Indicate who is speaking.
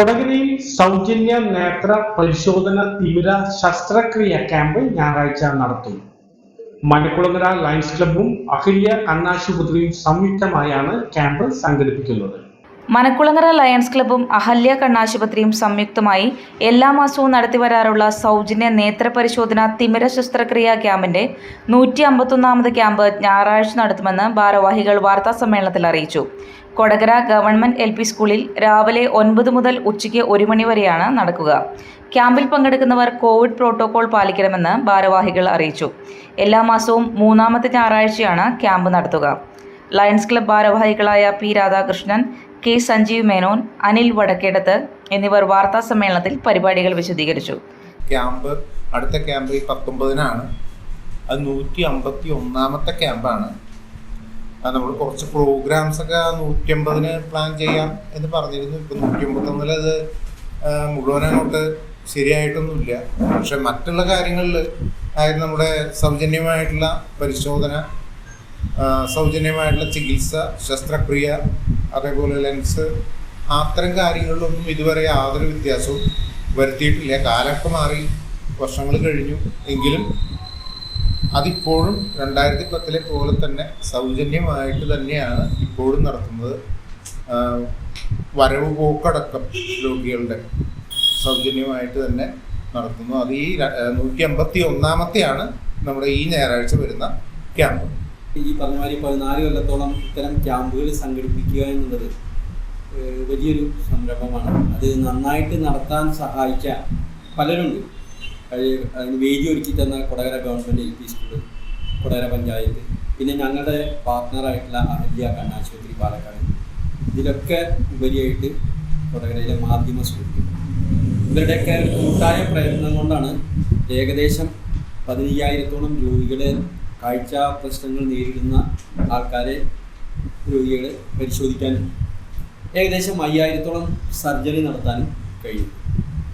Speaker 1: കൊടകരയിൽ സൗജന്യ നേത്ര പരിശോധന തിമിര ശസ്ത്രക്രിയ ക്യാമ്പ് ഞായറാഴ്ച നടത്തും. മണിക്കുളങ്ങര ലയൺസ് ക്ലബ്ബും അഹില്യ കണ്ണാശുപത്രിയും സംയുക്തമായാണ് ക്യാമ്പ് സംഘടിപ്പിക്കുന്നത്.
Speaker 2: മനക്കുളങ്ങര ലയൺസ് ക്ലബ്ബും അഹല്യ കണ്ണാശുപത്രിയും സംയുക്തമായി എല്ലാ മാസവും നടത്തിവരാറുള്ള സൗജന്യ നേത്രപരിശോധന തിമിര ശസ്ത്രക്രിയാ ക്യാമ്പിന്റെ നൂറ്റി അമ്പത്തൊന്നാമത് ക്യാമ്പ് ഞായറാഴ്ച നടത്തുമെന്ന് ഭാരവാഹികൾ വാർത്താസമ്മേളനത്തിൽ അറിയിച്ചു. കൊടകര ഗവൺമെന്റ് എൽ പി സ്കൂളിൽ രാവിലെ ഒൻപത് മുതൽ ഉച്ചയ്ക്ക് ഒരു മണിവരെയാണ് നടക്കുക. ക്യാമ്പിൽ പങ്കെടുക്കുന്നവർ കോവിഡ് പ്രോട്ടോകോൾ പാലിക്കണമെന്ന് ഭാരവാഹികൾ അറിയിച്ചു. എല്ലാ മാസവും മൂന്നാമത്തെ ഞായറാഴ്ചയാണ് ക്യാമ്പ് നടത്തുക. ലയൺസ് ക്ലബ് ഭാരവാഹികളായ പി രാധാകൃഷ്ണൻ കെ സഞ്ജീവ് മേനോൻ അനിൽ വടക്കേടത്ത് എന്നിവർ വാർത്താ സമ്മേളനത്തിൽ പരിപാടികൾ വിശദീകരിച്ചു.
Speaker 3: ക്യാമ്പ് അടുത്ത ക്യാമ്പ് ഈ പത്തൊമ്പതിനാണ്. അത് നൂറ്റി അമ്പത്തി ഒന്നാമത്തെ ക്യാമ്പാണ് നമ്മൾ കുറച്ച് പ്രോഗ്രാംസ് ഒക്കെ നൂറ്റി അമ്പതിന് പ്ലാൻ ചെയ്യാം എന്ന് പറഞ്ഞിരുന്നു. ഇപ്പം നൂറ്റി അമ്പത്തൊന്നിൽ അത് അങ്ങോട്ട് ശരിയായിട്ടൊന്നുമില്ല. പക്ഷെ മറ്റുള്ള കാര്യങ്ങളിൽ അതായത് നമ്മുടെ സൗജന്യമായിട്ടുള്ള പരിശോധന. സൗജന്യമായിട്ടുള്ള ചികിത്സ ശസ്ത്രക്രിയ അതേപോലെ ലെൻസ് അത്തരം കാര്യങ്ങളിലൊന്നും ഇതുവരെ യാതൊരു വ്യത്യാസവും വരുത്തിയിട്ടില്ല. കാലമൊക്കെ മാറി വർഷങ്ങൾ കഴിഞ്ഞു. എങ്കിലും അതിപ്പോഴും രണ്ടായിരത്തി പത്തിലെ പോലെ തന്നെ സൗജന്യമായിട്ട് തന്നെയാണ് ഇപ്പോഴും നടത്തുന്നത്. വരവ് പോക്കടക്കം രോഗികളുടെ സൗജന്യമായിട്ട് തന്നെ നടത്തുന്നു. അത് ഈ നൂറ്റി അമ്പത്തി ഒന്നാമത്തെയാണ് നമ്മുടെ ഈ ഞായറാഴ്ച വരുന്ന ക്യാമ്പ്.
Speaker 4: ഈ പറഞ്ഞ മാതിരി പതിനാല് കൊല്ലത്തോളം ഇത്തരം ക്യാമ്പുകൾ സംഘടിപ്പിക്കുക എന്നുള്ളത് വലിയൊരു സംരംഭമാണ്. അത് നന്നായിട്ട് നടത്താൻ സഹായിക്കാൻ പലരുണ്ട്. അത് അതിന് വേദി ഒരുക്കി തന്ന Kodakara government L P school Kodakara panchayat പിന്നെ ഞങ്ങളുടെ പാർട്ട്ണറായിട്ടുള്ള അഹല്യ കണ്ണാശുപത്രി പാലക്കാട്. ഇതിലൊക്കെ ഉപരിയായിട്ട് കൊടകരയിലെ മാധ്യമ സ്കൂൾ ഇവരുടെയൊക്കെ കൂട്ടായ പ്രയത്നം കൊണ്ടാണ് ഏകദേശം പതിനയ്യായിരത്തോളം രോഗികളെ കാഴ്ച പ്രശ്നങ്ങൾ നേരിടുന്ന ആൾക്കാരെ രോഗികളെ പരിശോധിക്കാനും ഏകദേശം അയ്യായിരത്തോളം സർജറി നടത്താനും കഴിയും.